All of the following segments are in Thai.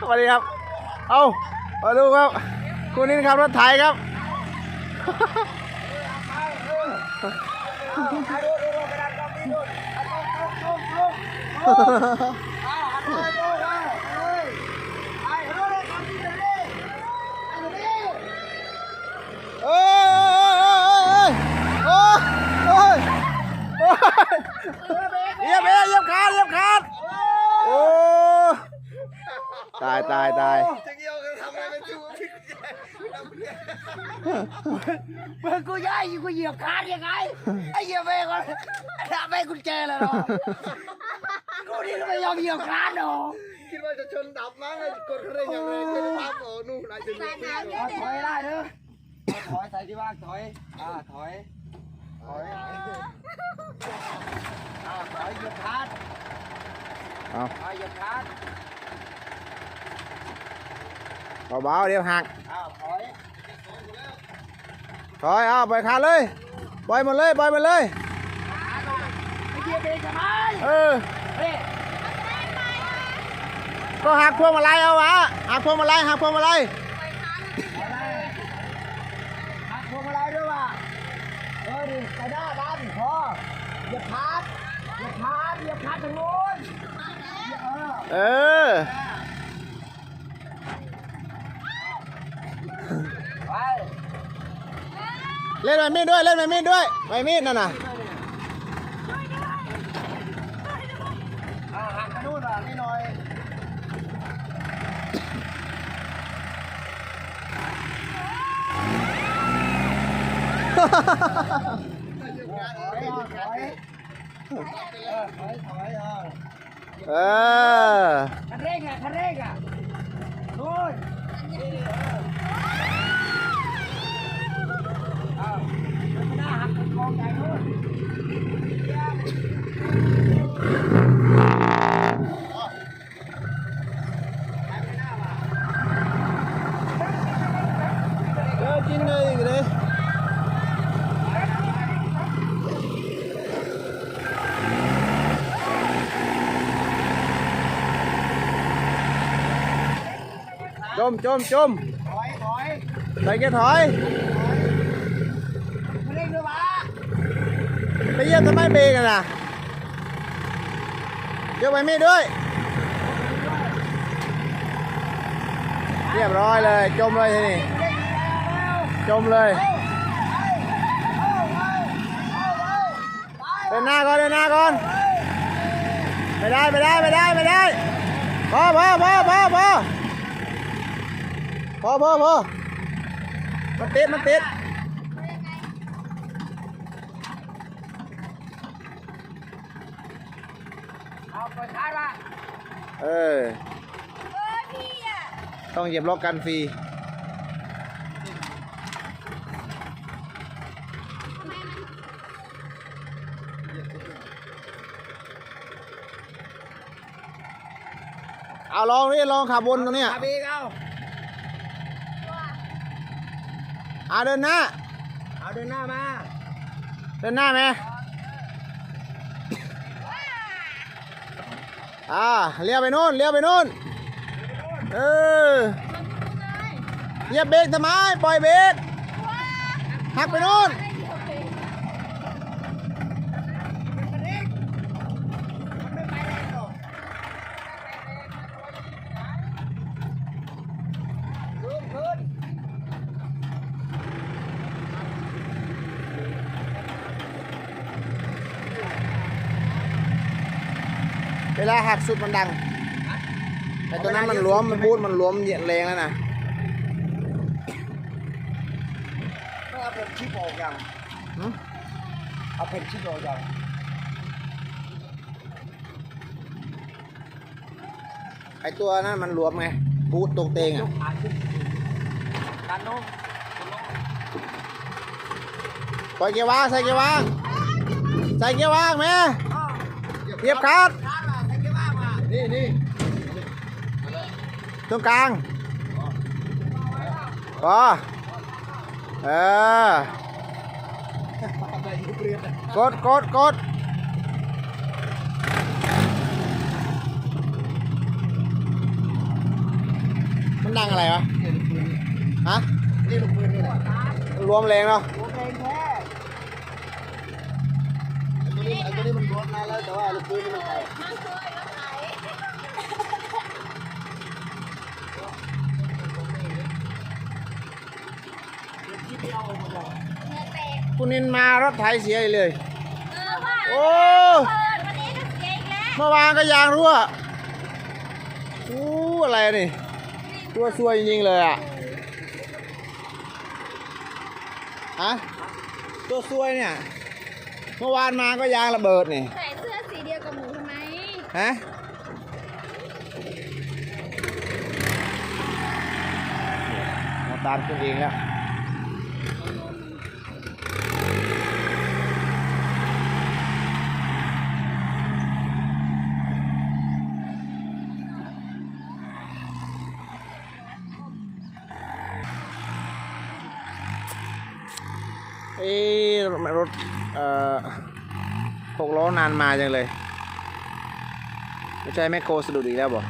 สวัสดีครับ เอามาดูครับ คุณนินขับรถไถครับเอ้ยเอ้ยเอ้ยเอ้ยเอ้ยเหยียบเอ้ยเหยียบขาเหยียบขาโอ้ ตายตายตายจะเกี่ยวกันทำอะไรเป็นชูพี่เมื่อกูย้ายอยู่กูเหยียบคานยังไงไอ้เหยียบเองก่อนถ้าไม่กุญแจเลยเนาะกูนี่ไม่ยอมเหยียบคานเนาะคิดว่าจะชนดับมั้งไอ้กดเครื่องอย่างไรจะทำโอ้นู่นอาจจะมีปีกเอาถอยได้เด้อเอาถอยใส่ที่ว่างถอยอ่าถอยถอยอ่าถอยเหยียบคานเอาเอาเหยียบคาน เบาๆเดี๋ยวหักอ้าวถอยถอยเอาปล่อยขาเลยปล่อยหมดเลยปล่อยหมดเลยไอ้เหยียบเองทำไมเออเฮ้ยก็หักพวงมาลัยเอาวะหักพวงมาลัยหักพวงมาลัยหักพวงมาลัยด้วยว่ะเออดิไปหน้าดันพอเหยียบคานเหยียบคานเหยียบคานทางโน้นเออ เออ ไป เล่นใบมีดด้วย เล่นใบมีดด้วยใบมีดนั่นน่ะหักไปนู่นอะนี่หน่อยเออคันเร่งอะคันเร่งอะนู่น chôm chôm chôm. Lấy cái thỏi ไปเยี่ยมทำไมเบรกกันล่ะยกไปไมีดด้วย เรียบร้อยเลย จมเลยทีนี้จมเลย เดินหน้าก่อนเดินหน้าก่อน ไม่ได้ไม่ได้ไม่ได้ไม่ได้พอพอพอพอพอพอพอพอมันติดมันติด เอาไปท้ายละเออต้องเหยียบล็อกกันฟรีเอาลองนี่ลองขับบนตรงเนี้ยขับอีกเอาอ่าเดินหน้า เอาเดินหน้ามา เดินหน้าไหม อ่าเลี้ยวไปนู่นเลี้ยวไปนู่นเออเหยียบเบรกทำไมปล่อยเบรกหักไปนู่นขึ้นขึ้น เวลาหักสุดมันดังไอ้ตัวนั้นมันหลวมมันพูดมันหลวมเหยียดแรงแล้วนะต้องเอาเป็นชิปออกยังหึเอาเป็นชิปออกยังไอ้ตัวนั้นมันหลวมไงพูดตรงเตงยอะกขาขึ้นดันโน้มปล่อยเกียร์ว่างใส่เกียร์ว่างใส่เกียร์ว่างแม่เหยียบคลัด นี่นี่ตรงกลางพอเออกดกดกดดังอะไรวะฮะนี่ลูกปืนนี่แหละรวมแรงเนาะโอเคแค่ตัวนี้ตัวนี้มันรถนานแล้วแต่ว่าลูกปืนนี่มันแตก คุณนินมารถไถเสียเลย เออว่าโอ้ เปิดวันนี้ก็เสียอีกแล้วเมื่อวานก็ยางรั่วอู้อะไรนี่ตัวซวยจริงๆเลยอะฮะตัวซวยเนี่ย เมื่อวานมาก็ยางระเบิดนี่ ใส่เสื้อสีเดียวกับหมูทำไมฮะมาตามขึ้นเองแล้ว เอรถรถเอ่อหกล้อนานมาจังเลย ไม่ใช่แมคโคสะดุดอีกแล้วบ่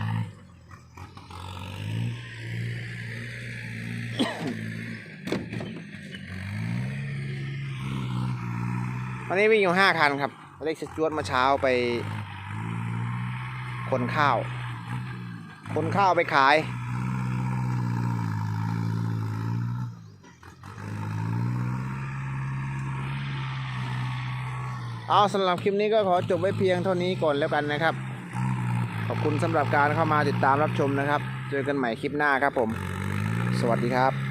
วันนี้วิ่งอยู่ห้าคันครับ เล็กสจวดมาเช้าไป คนข้าว คนข้าวไปขาย เอาสำหรับคลิปนี้ก็ขอจบไว้เพียงเท่านี้ก่อนแล้วกันนะครับ ขอบคุณสำหรับการเข้ามาติดตามรับชมนะครับ เจอกันใหม่คลิปหน้าครับผม สวัสดีครับ